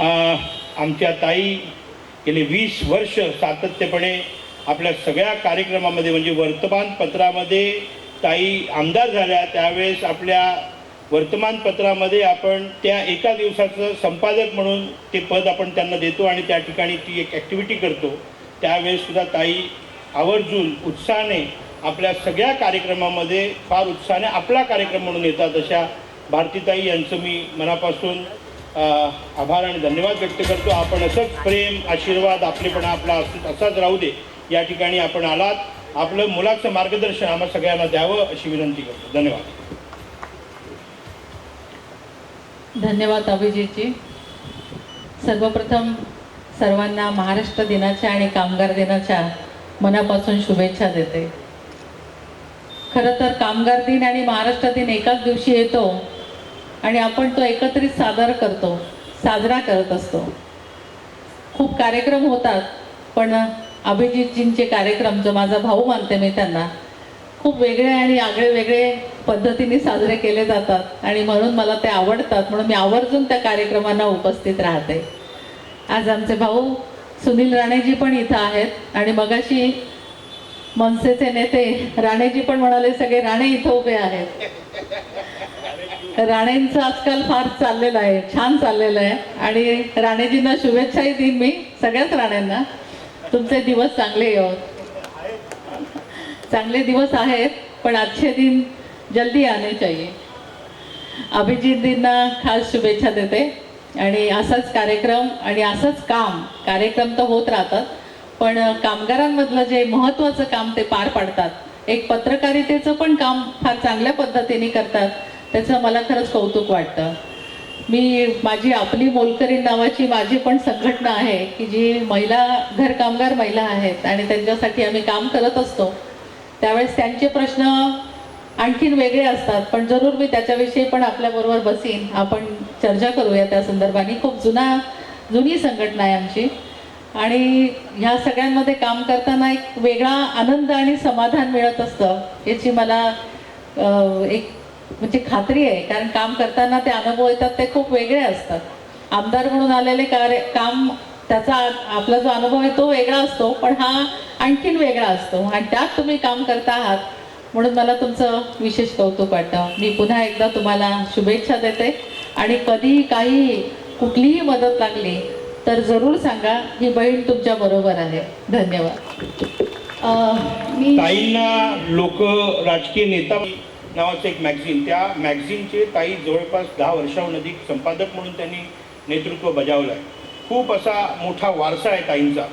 आमच्या ताई गेले वीस वर्ष सातत्यपणे आपल्या सगळ्या कार्यक्रमामध्ये म्हणजे वर्तमानपत्रामध्ये ताई आमदार झाल्या. त्यावेळेस आपल्या वर्तमानपत्रामध्ये आपण त्या एका दिवसाचं संपादक म्हणून ते पद आपण त्यांना देतो आणि त्या ठिकाणी ती एक ॲक्टिव्हिटी करतो. त्यावेळेससुद्धा ताई आवर्जून उत्साहाने आपल्या सगळ्या कार्यक्रमामध्ये फार उत्साहाने आपला कार्यक्रम म्हणून येतात अशा भारतीताई यांचं मी मनापासून आभार आणि धन्यवाद व्यक्त करतो. आपण असंच प्रेम आशीर्वाद आपलेपणा आपला असाच राहू दे या ठिकाणी आपण आलात. आपलं मुलाचं मार्गदर्शन आम्हा सगळ्यांना द्यावं अशी विनंती करतो. धन्यवाद. धन्यवाद अभिजीतजी. सर्वप्रथम सर्वांना महाराष्ट्र दिनाच्या आणि कामगार दिनाच्या मनापासून शुभेच्छा देते. खरं तर कामगार दिन आणि महाराष्ट्र दिन एकाच दिवशी येतो. आणि आपण तो एकत्रित सादर करतो साजरा करत असतो. खूप कार्यक्रम होतात पण अभिजितजींचे कार्यक्रम जो माझा भाऊ मानते मी त्यांना खूप वेगळे आणि आगळे वेगळे पद्धतीने साजरे केले जातात आणि म्हणून मला ते आवडतात. म्हणून मी आवर्जून त्या कार्यक्रमांना उपस्थित राहते. आज आमचे भाऊ सुनील राणेजी पण इथं आहेत आणि मगाशी मनसेचे नेते राणेजी पण म्हणाले सगळे राणे इथं उभे आहेत. राणेंचं आजकाल फार चाललेलं आहे छान चाललेलं आहे. आणि राणेजींना शुभेच्छाही देईन मी सगळ्याच राण्यांना. तुमचे दिवस चांगले येऊ चांगले दिवस आहेत पण आजचे दिन जल्दी आने चाहिए. अभिजितजींना खास शुभेच्छा देते. आणि असाच कार्यक्रम आणि असंच काम कार्यक्रम तर होत राहतात पण कामगारांमधलं जे महत्त्वाचं काम ते पार पाडतात. एक पत्रकारितेचं पण काम फार चांगल्या पद्धतीने करतात. त्याचं मला खरंच कौतुक वाटतं. मी माझी आपली मोलकरीण नावाची माझी पण संघटना आहे की जी महिला घर कामगार महिला आहेत आणि त्यांच्यासाठी आम्ही काम करत असतो. त्यावेळेस त्यांचे प्रश्न आणखीन वेगळे असतात पण जरूर मी त्याच्याविषयी पण आपल्याबरोबर बसीन. आपण चर्चा करूया त्या संदर्भाने. खूप जुना जुनी संघटना आहे आमची. आणि ह्या सगळ्यांमध्ये काम करताना एक वेगळा आनंद आणि समाधान मिळत असतं याची मला एक म्हणजे खात्री आहे कारण काम करताना ते अनुभव येतात ते खूप वेगळे असतात. आमदार म्हणून आलेले कार्य काम त्याचा आपला जो अनुभव आहे तो वेगळा असतो पण हा आणखीन वेगळा असतो. आणि त्यात तुम्ही काम करता आहात म्हणून मला तुमचं विशेष कौतुक वाटतं. मी पुन्हा एकदा तुम्हाला शुभेच्छा देते. आणि कधी काही कुठलीही मदत लागली तर जरूर सांगा ही बहीण तुमच्या बरोबर आहे. धन्यवाद. मी लोक राजकीय नेता नावाचं एक मॅगझिन त्या मॅगझिनचे ताई जवळपास दहा वर्षाहून अधिक संपादक म्हणून त्यांनी नेतृत्व बजावलं आहे खूप असा मोठा वारसा आहे ताईंचा.